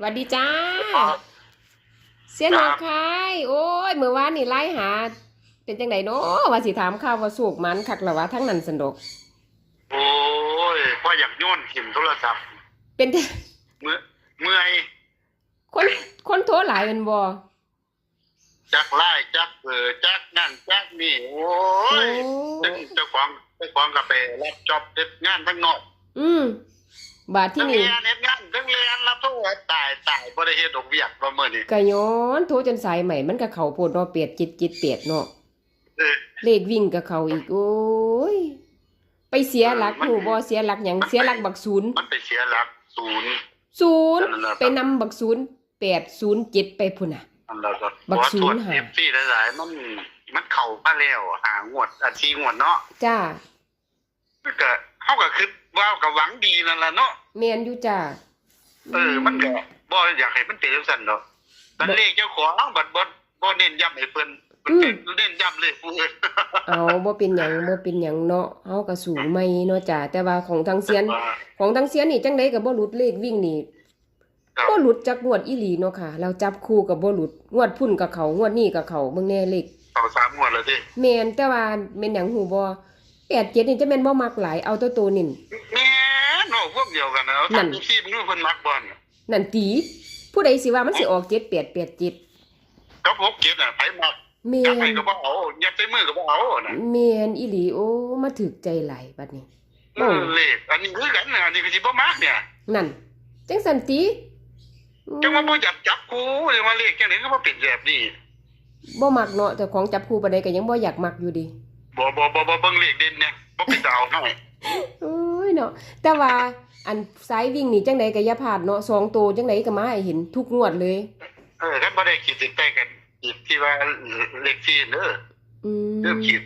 หวัสดีจ้า เสียนหัวคายโอ้ยเมื่อวานนี่ไล่หา เป็นจังไดเนาะว่าสิถามข่าวว่าสูกมันคักละวะทั้งนั้นสันดอกโอ้ยพ่ออยากโย้อนขิมโทรศัพท์ เป็นจังเมื่อเมื่อยคนคนโทรหลายเป็นบ่จักไล่จักเออจักนั่นจักนี่โอ้โอ้ยซึ่งเจ้าของเจ้าของกาแฟรับจอบเฮ็ดงานทั้งนอก อืม บาทที่ทั้งนี่เรียนเฮ็ดงานทั้งเรียนรับโทษตายตายบ่ได้เฮ็ดดอกเบี้ยประเมินนี่กะย้อนโทรจนสายใหม่มันก็เข้าโพดเนาะเปียดจิตจิตเปียดเนาะเออเลขวิ่งกับเขาอีกโอ้ยไปเสียหลักมันหูบ่เสียหลักหยังเสียหลักบักศูนย์มันไปเสียหลักศูนย์ศูนย์นั่นแหละครับไปนำบักศูนย์แปดศูนย์เจ็ดไปพุ่นน่ะอันแล้วก็บักขอศูตรวนจย์หาเอฟซีหลายๆมันมันเข้ามาแล้วหางวดอาทีงวดเนาะจ้ามันก็เฮาก็คิดว่าก็หวังดีนั่นล่ะเนาะ แม่นอยู่จ้าเออมันก็บ่อยากให้มันเป็นจังซั่นเนาะแต่เลขเจ้าของบัดบ่บ่เน้นย้ำให้เพิ่นเพิ่นเน้นย้ำเลยผู้อื่นเอาบ่เป็นหยังบ่เป็นหยังเนาะเฮาก็สูงไม่เนาะจ้าแต่ว่าของทางเซียน ของทางเซียนนี่จังไดก็บ่หลุดเลขวิ่งนี่ครับบ่หลุดจักงวดอีหลีเนาะค่ะ เราจับคู่ก็บ่หลุดงวดพุ่นกับเขางวดนี้กับเขาเบิ่งแน่เลขเข้าสามงวดแล้วดิแม่นแต่ว่าแม่นหยังหูบ่87นี่จะแม่นบ่มักหลายเอาตัวโตนี่แม่นเนาะ พวกเดียวกันนะนั่ทานงที่มันเพิ่นมักบ่อนนั่นตี ผู้ใดสิว่ามันสิออก7887กับ6 7น่ะไผมักแม่จับไปนก็บ่เอายัดใส่มือก็บ่เอาน่ะแม่นอีหลีโอ้มาถึกใจหลายบัดนี้เออเลขอันนี้คือกันนะอันนี้ก็สิบ่มักเนี่ยนั่นจังสันติจังว่าบ่อยากจับกูจังว่าเลขจังได๋ก็บ่เป็นแบบนี้บ่มักเนาะแต่ของจับคู่ปานใดก็ยังบ่อยากมักอยู่ดิบ่บ่บ่บ่เบิ่งเลขเด่นเนี่ยบ่เป็นตาเอาหน่อย โอ้ ยเนาะแต่ว่าอันสายวิ่งนี่จังไดก็อย่าพลาดเนาะสองตัวจังไดก็มาให้เห็นทุกงวดเลย เออคันบ่ได้คิดติดใต้กันอีกที่ว่าเลขที่เด้ออืมเริ่มคิด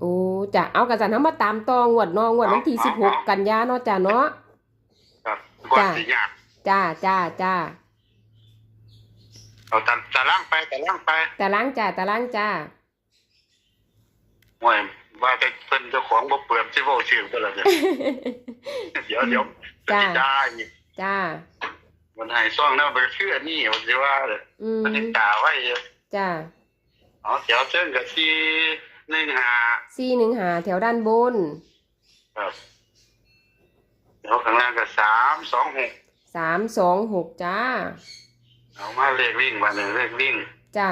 โอ้จ้ะเอากระสันเฮามาตามต่องวดเนาะงวดวันที่เอาเอา16กันยาเนาะจ้ะเนาะครับก่อนจ้ะสิยากจ้าจ้าจ้าเอาตาตารางไปตารางไปตารางจ้าตารางจ้าห่วย ว่าแต่เพิ่นเจ้าของบ่เปิดสิเว้าชื่อเพิ่นล่ะเนี่ยเดี๋ยวเดี๋ยวจ้ะจะได้อีกจ้า มันให้ซ่องแล้วมันชื่ออันนี้ว่าสิว่าเด้ออืมมันสิตาไว้เด้อจ้าเอาเดี๋ยวเชิญกับที่15 415แถวด้านบนครับเดี๋ยวข้างล่างก็326 326จ้าเอามาเลขวิ่งมาหนึ่งเลขวิ่งจ้า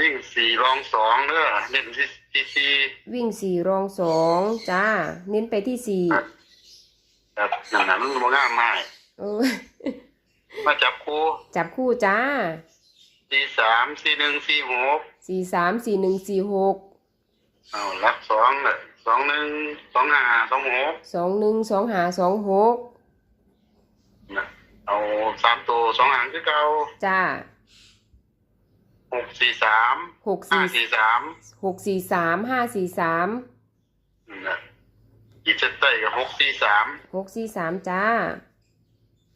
วิ่งสี่รองสองเด้อเน้นที่ที่สี่วิ่งสี่รองสองจ้า เน้นไปที่สี่ครับนั่นน่ะมันบ่งามมากเออมาจับคู่จับคู่จ้าสี่สามสี่หนึ่งสี่หกสี่สามสี่หนึ่งสี่หกเอารับสองเลยสองหนึ่งสองห้าสองหกสองหนึ่งสองหาสองหกนะเอาสามตัวสองหางคือเก่าจ้า หกสี่สามหกห้าสี่สี่สามหกสี่สามห้าสี่สามนั่นนะอีกเจ็ดใต้กับหกสี่สามหกสี่สามจ้า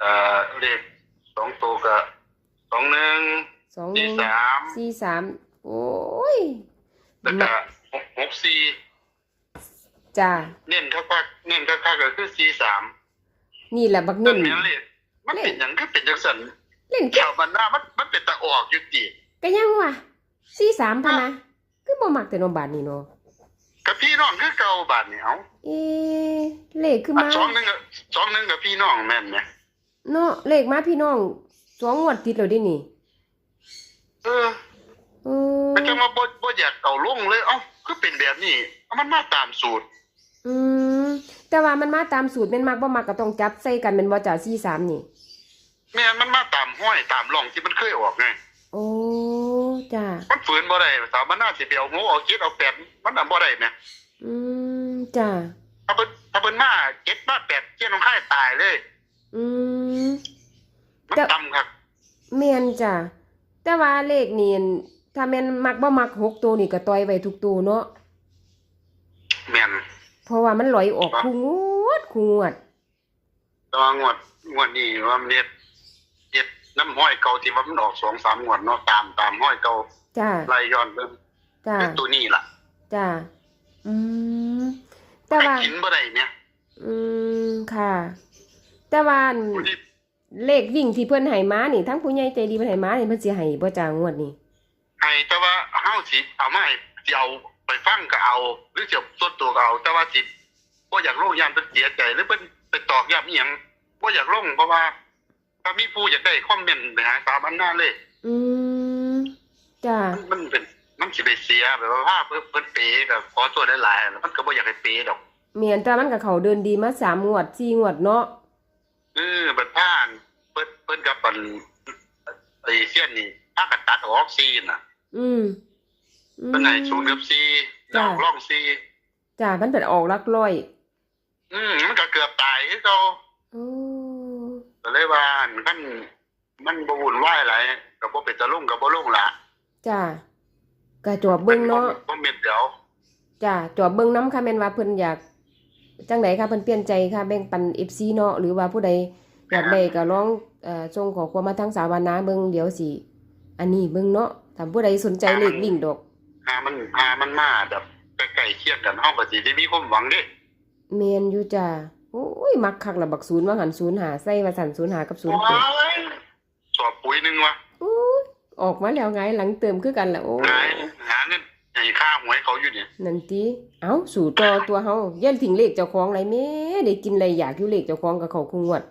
เอ่อเลขสองตัวกับสองหนึ่งสองหสี่นึ่งสามสี่สามโอ้ยแล้วก็หกหกสี่จ้าเน้นคักๆเน้นคักๆก็คือสี่สามนี่แหละบักนั่เน่นนแม่นเลยมันเป็นหยังก็เป็นจังซั่นเล่นแถวบ้านหน้ามันมันเป็นตะออกอยู่ติ ก็ยังวะสี่สามพะนะคือบ่มักแต่นมบาทนี่เนาะกับพี่น้องคือเก่าบาดนี่เอ้าเอ๊ะเลขคืออันมาสองหนึงก็สองหนึงกับพี่น้องแม่นไหมเนาะเลขมาพี่น้องสองงวดติดแล้วเดินี่ เออเออก็จังว่าบ่บ่อยากเอาลงเลยเอ้าคือเป็นแบบนี้เอามันมาตามสูตร อืมแต่ว่ามันมาตามสูตรแม่นมักบ่มักก็ต้องจับใส่กันแม่นบ่จ้า43นี่แม่นมันมาตามห้อยตามร่องที่มันเคยออกไง โอ้จ้ามันฝืนบ่ได้สาวมันน่าสิไปเอาหกเอาเจ็ดเอาแปดมันน่ะบ่ได้แม่อืมจ้าถ้าเพิ่นถ้าเพิ่นมาเจ็ดมาแปดเจ็ดน้องค่ายตายเลยอืมมันแต่ต่ำครับแม่นจ้าแต่ว่าเลขนี่ถ้าแม่นมักบ่มักหกตัวนี่ก็ต่อยไว้ทุกตัวเนาะแม่นเพราะว่ามันลอยออกคู่งวดคู่งวดแต่ว่างวดงวดนี้ว่ามันเฮ็ดเฮ็ด น้ำห้อยเก่าที่ว่ามันออกสองสามงวดเนาะตามตามห้อยเก่าจ้าไล่ย้อนเบิ่งจ้าคือตัวนี้ล่ะจ้าอืมแต่ว่าให้กินบ่ได้เนี่ยอืมค่ะ แต่ว่าอันผู้ที่เลขวิ่งที่เพิ่นให้มานี่ทั้งผู้ใหญ่ใจดีเพิ่นให้มานี่เพิ่นสิให้บ่จ้างวดนี้ให้แต่ว่าเฮาสิเอามาให้สิเอาไปฟังก็เอา หรือจะส่วนตัวก็เอาแต่ว่าสิบ่อยากลงยามเพิ่นเสียใจหรือเพิ่นไปตอกย้ำอีหยังบ่อยากลงเพราะว่า ถ้ามีผู้อยากได้คอมเมนต์ไปหาสามอันหน้าเลย อืมจ้ามันมันเป็นมันสิไปเสียแบบว่าภาพเพิ่นเพิ่นเปก็ขอตัวหลายๆแล้วมันก็บ่อยากให้เปดอกเมียนแต่มันก็เขาเดินดีมาสามงวดสี่งวดเนาะเออบัดผ่านเพิ่นเพิ่นกับปันไอ้เสี้ยนนี่พากันตัดออกซีน่ะอืมอืมเพิ่นให้ศูนย์กับซีแล้วจ้ะร่องซีจ้ามันเป็นออกหลักร้อย อืมมันก็เกือบตายคือเก่าโอ้ ก็เลยว่ามันมันบ่วุ่นวายหลายก็บ่เป็นตะลุงก็บ่ลงล่ะจ้าก็จอบเบิ่งเนาะบ่เม็ดเดียวจ้าจอบเบิ่งน้ำค่ะแม่นว่าเพิ่นอยากจังไดค่ะเพิ่นเปลี่ยนใจค่ะแบ่งปัน FC เนาะหรือว่าผู้ใดอยากได้ก็ลองเอ่อส่งขอความมาทางสาวานาเบิ่งเดี๋ยวสิอันนี้เบิ่งเนาะถ้าผู้ใดสนใจเลขวิ่งดอกหามันหามันมาแบบใกล้ๆเคียงกันเฮาก็สิได้มีความหวังเด้แม่นอยู่จ้า โอ้ย มักคักละบักศูนย์ว่าหันศูนย์หาใส่ว่าสั่นศูนย์หากับศูนย์เจ็ดว้ายสอบปุ๋ยหนึงวะโอ้ยออกมาแล้วไงหลังเติมคือกันละโอ้ยหาหาเงินให้ค่าหวยเขาอยู่นี่นั่นติเอ้าสู่ต่อตัวเฮาอย่าทิ้งเลขเจ้าของไรแม่ได้กินอะไรอยากอยู่เลขเจ้าของกับเขาคงวด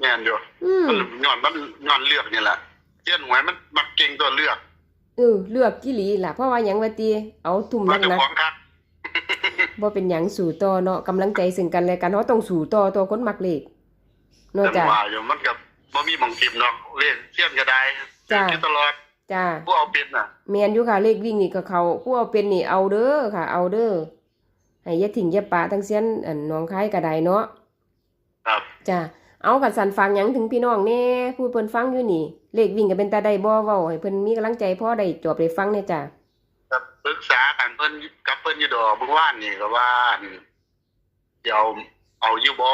แม่นอยู่อืมมันย้อนมันย้อนเลือกนี่แหละเจียนหวยมันมักเก่งตัวเลือกเออเลือกกี่หลีล่ะเพราะว่าหยังว่าติเอาตุ่มมันนักจะนักของคัก บ่เป็นหยังสู่ต่อเนาะกำลังใจซึ่งกันและกันเฮาต้องสู่ต่อตัวคนมักเลขเนาะจังจ้ะ ว่าอยู่มันกับบ่มีหมองทิมเนาะเล่นเจียนก็ได้จ้ะเล่นตลอดจ้าผู้เอาเป็นน่ะแม่นอยู่ค่ะเลขวิ่งนี่ก็เขาผู้เอาเป็นนี่เอาเด้อค่ะ เอาเด้อให้อย่าทิ้งอย่าปะทั้งเสียนอันน้องคายก็ได้เนาะ ครับ จ้าเอากันสันฟังหยังถึงพี่น้องแน่พูดเพิ่นฟังอยู่นี่ เลขวิ่งก็เป็นตาได้บ่เว้าให้เพิ่นมีกำลังใจพอได้จบได้ฟังเนี่ยจ้าก็ปรึกษากันเพิ่นกับเพิ่นอยู่ดอกเมื่อวานนี่ก็ว่าอั่นเดี๋ยวเอาอยู่บ่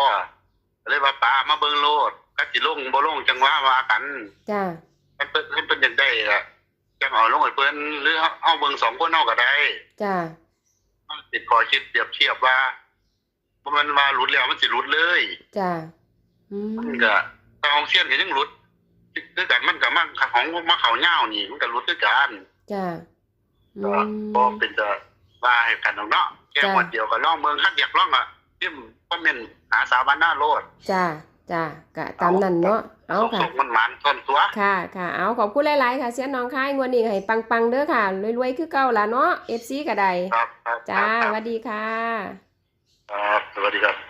ก็เลยว่าป้ามาเบิ่งโลดก็สิลงบ่ลงจังว่าว่ากันจ้าให้เพิ่นให้เพิ่นอยากได้ก็จังเอาลงให้เพิ่นหรือเอาเบิ่งสองคนเอาก็ได้จ้ามันติดคอคิดเปรียบเทียบว่าบ่แมันว่าหลุดแล้วมันสิหลุดเลยจ้าอืมมันก็ถ้าของเสียนก็ยังหลุดคือกันมันก็มันของมาเขาเหย้านี่มันก็หลุดคือกันจ้าอื ก็มบ่เป็นจะว่าให้กันดอกเนาะแค่จ้ะหมดเดียวก็ลองเมืองคักอยากลองอะพิมพ์คอมเมนต์หาสาวบ้านหน้าโลดจ้าจ้าก็ตามนั้นเนาะเอาค่ะส่งมันหมานต้นตัวค่ะค่ะเอาขอบคุณหลายๆค่ะเสียน้องคายงวดนี้ให้ปังๆเด้อค่ะรวยๆคือเก่าล่ะเนาะ FC ก็ได้ครับครับจ้าคสรับวัสดีค่ะครับสวัสดีครับ